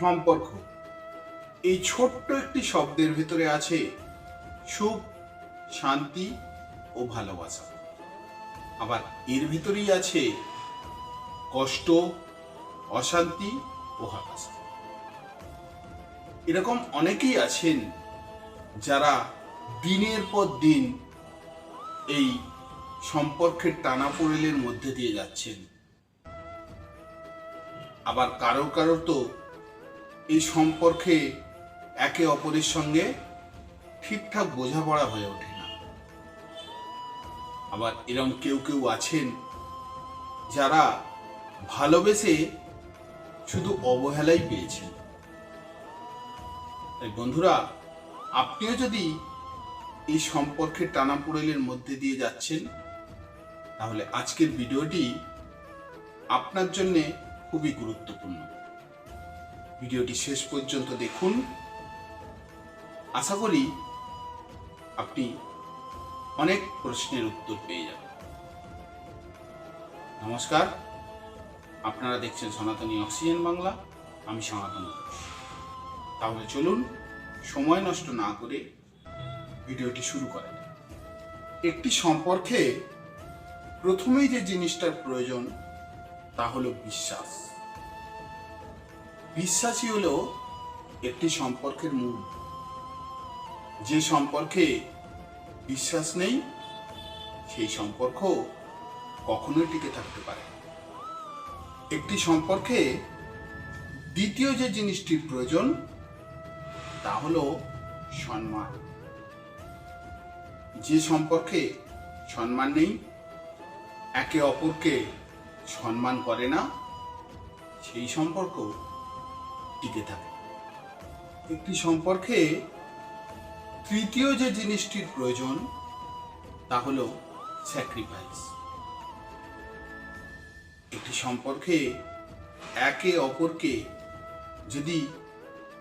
সম্পর্ক। এই ছোট্ট একটি শব্দের ভেতরে আছে সুখ, শান্তি ও ভালোবাসা। আবার এর ভিতরেই আছে কষ্ট, অশান্তি ও হতাশা। এরকম অনেকেই আছেন যারা দিনের পর দিন এই সম্পর্কের টানাপোড়েলের মধ্যে দিয়ে যাচ্ছেন। আবার কারও কারও তো এই সম্পর্কে একে অপরের সঙ্গে ঠিকঠাক বোঝাপড়া হয়ে ওঠে না। আবার এরম কেউ কেউ আছেন যারা ভালোবেসে শুধু অবহেলাই পেয়েছেন। তাই বন্ধুরা, আপনিও যদি এই সম্পর্কের টানাপোড়েলের মধ্যে দিয়ে যাচ্ছেন, তাহলে আজকের ভিডিওটি আপনার জন্যে খুবই গুরুত্বপূর্ণ। ভিডিওটি শেষ পর্যন্ত দেখুন। আশা করি আপনি অনেক প্রশ্নের উত্তর পেয়ে যাবেন। নমস্কার। আপনারা দেখছেন সনাতনী অক্সিজেন বাংলা। আমি সনাতন তাহলে চলুন সময় নষ্ট না করে ভিডিওটি শুরু করা যাক। একটি সম্পর্কে প্রথমেই যে জিনিসটার প্রয়োজন, তা হলো বিশ্বাস। বিশ্বাসই হলো একটি সম্পর্কের মূল। যে সম্পর্কে বিশ্বাস নেই, সেই সম্পর্ক কখনোই টিকে থাকতে পারে একটি সম্পর্কে দ্বিতীয় যে জিনিসটির প্রয়োজন, তা হলো সম্মান। যে সম্পর্কে সম্মান নেই, একে অপরকে সম্মান করে না, সেই সম্পর্ক টিকে থাকে। একটি সম্পর্কে তৃতীয় যে জিনিসটির প্রয়োজন, তা হলো স্যাক্রিফাইস একটি সম্পর্কে একে অপরকে যদি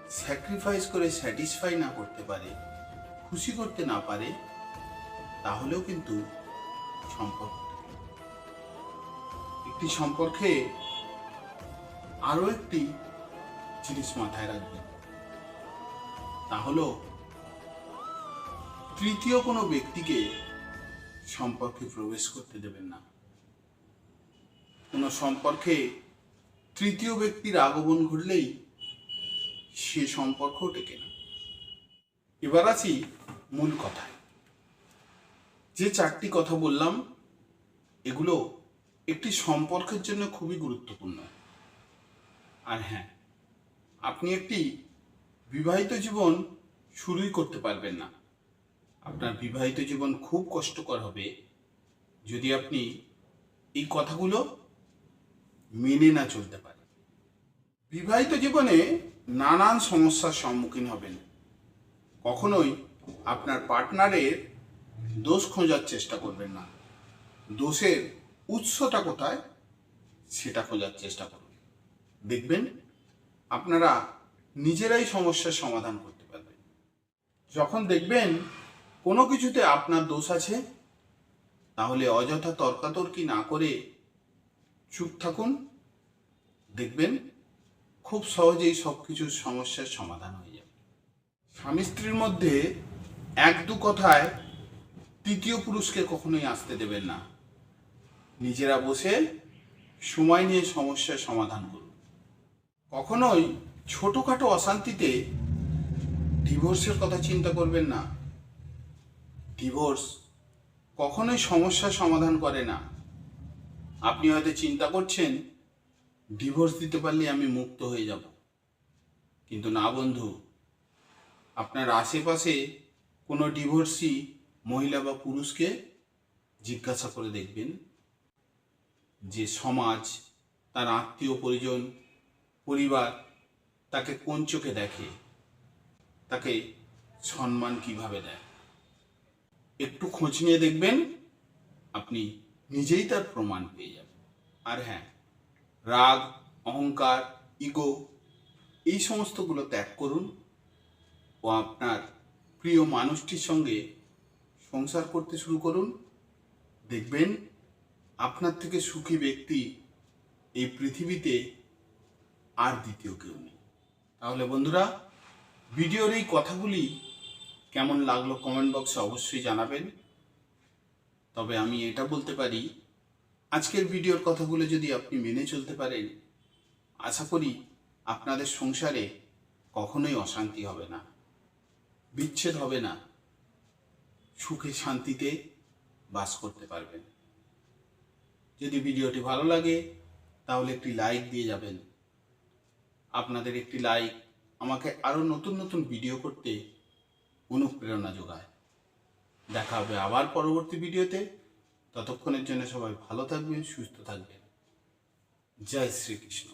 স্যাক্রিফাইস করে স্যাটিসফাই না করতে পারে, খুশি করতে না পারে, তাহলেও কিন্তু সম্পর্ক একটি সম্পর্কে আরও একটি জিনিস মাথায় রাখবেন। তা হলো তৃতীয় কোনো ব্যক্তিকে সম্পর্কে প্রবেশ করতে দেবেন না। কোনো সম্পর্কে তৃতীয় ব্যক্তির আগমন ঘটলেই সে সম্পর্ক টেকে না। এবার আসি মূল কথায়। যে চারটি কথা বললাম, এগুলো একটি সম্পর্কের জন্য খুবই গুরুত্বপূর্ণ। আর হ্যাঁ আপনি একটি বিবাহিত জীবন শুরুই করতে পারবেন না। আপনার বিবাহিত জীবন খুব কষ্টকর হবে যদি আপনি এই কথাগুলো মেনে না চলতে পারেন। বিবাহিত জীবনে নানান সমস্যার সম্মুখীন হবেন। কখনোই আপনার পার্টনারের দোষ খোঁজার চেষ্টা করবেন না। দোষের উৎসটা কোথায় সেটা খোঁজার চেষ্টা করুন। দেখবেন আপনারা নিজেরাই সমস্যার সমাধান করতে পারবেন। যখন দেখবেন কোনো কিছুতে আপনার দোষ আছে, তাহলে অযথা তর্কাতর্কি না করে চুপ থাকুন, দেখবেন খুব সহজেই সব কিছুর সমস্যার সমাধান হয়ে যাবে। স্বামী স্ত্রীর মধ্যে এক দু কথায় তৃতীয় পুরুষকে কখনোই আসতে দেবেন না। নিজেরা বসে সময় নিয়ে সমস্যার সমাধান করুন। কখনোই ছোটখাটো অশান্তিতে ডিভোর্সের কথা চিন্তা করবেন না। ডিভোর্স কখনোই সমস্যার সমাধান করে না। আপনি হয়তো চিন্তা করছেন ডিভোর্স দিতে পারলে আমি মুক্ত হয়ে যাব। কিন্তু না বন্ধু, আপনার আশেপাশে কোনো ডিভোর্সি মহিলা বা পুরুষকে জিজ্ঞাসা করে দেখবেন যে সমাজ, তার আত্মীয় পরিজন পরিবার তাকে কোন চোখে দেখে? তাকে সম্মান কীভাবে দেয়? একটু খোঁজ নিয়ে দেখবেন, আপনি নিজেই তার প্রমাণ পেয়ে যাবেন। আর হ্যাঁ রাগ, অহংকার, ইগো, এই সমস্তগুলো ত্যাগ করুন। ও আপনার প্রিয় মানুষটির সঙ্গে সংসার করতে শুরু করুন। দেখবেন, আপনার থেকে সুখী ব্যক্তি এই পৃথিবীতে আর দ্বিতীয় কেউ নেই। তাহলে বন্ধুরা, ভিডিওর এই কথাগুলি কেমন লাগল কমেন্ট বক্সে অবশ্যই জানাবেন। তবে আমি এটা বলতে পারি, আজকের ভিডিওর কথাগুলো যদি আপনি মেনে চলতে পারেন, আশা করি আপনাদের সংসারে কখনোই অশান্তি হবে না, বিচ্ছেদ হবে না, সুখে শান্তিতে বাস করতে পারবেন। যদি ভিডিওটি ভালো লাগে, তাহলে একটি লাইক দিয়ে যাবেন। আপনাদের একটি লাইক আমাকে আরও নতুন নতুন ভিডিও করতে অনুপ্রেরণা যোগায়। দেখা হবে আবার পরবর্তী ভিডিওতে ততক্ষণের জন্য সবাই ভালো থাকবেন, সুস্থ থাকবেন। জয় শ্রীকৃষ্ণ।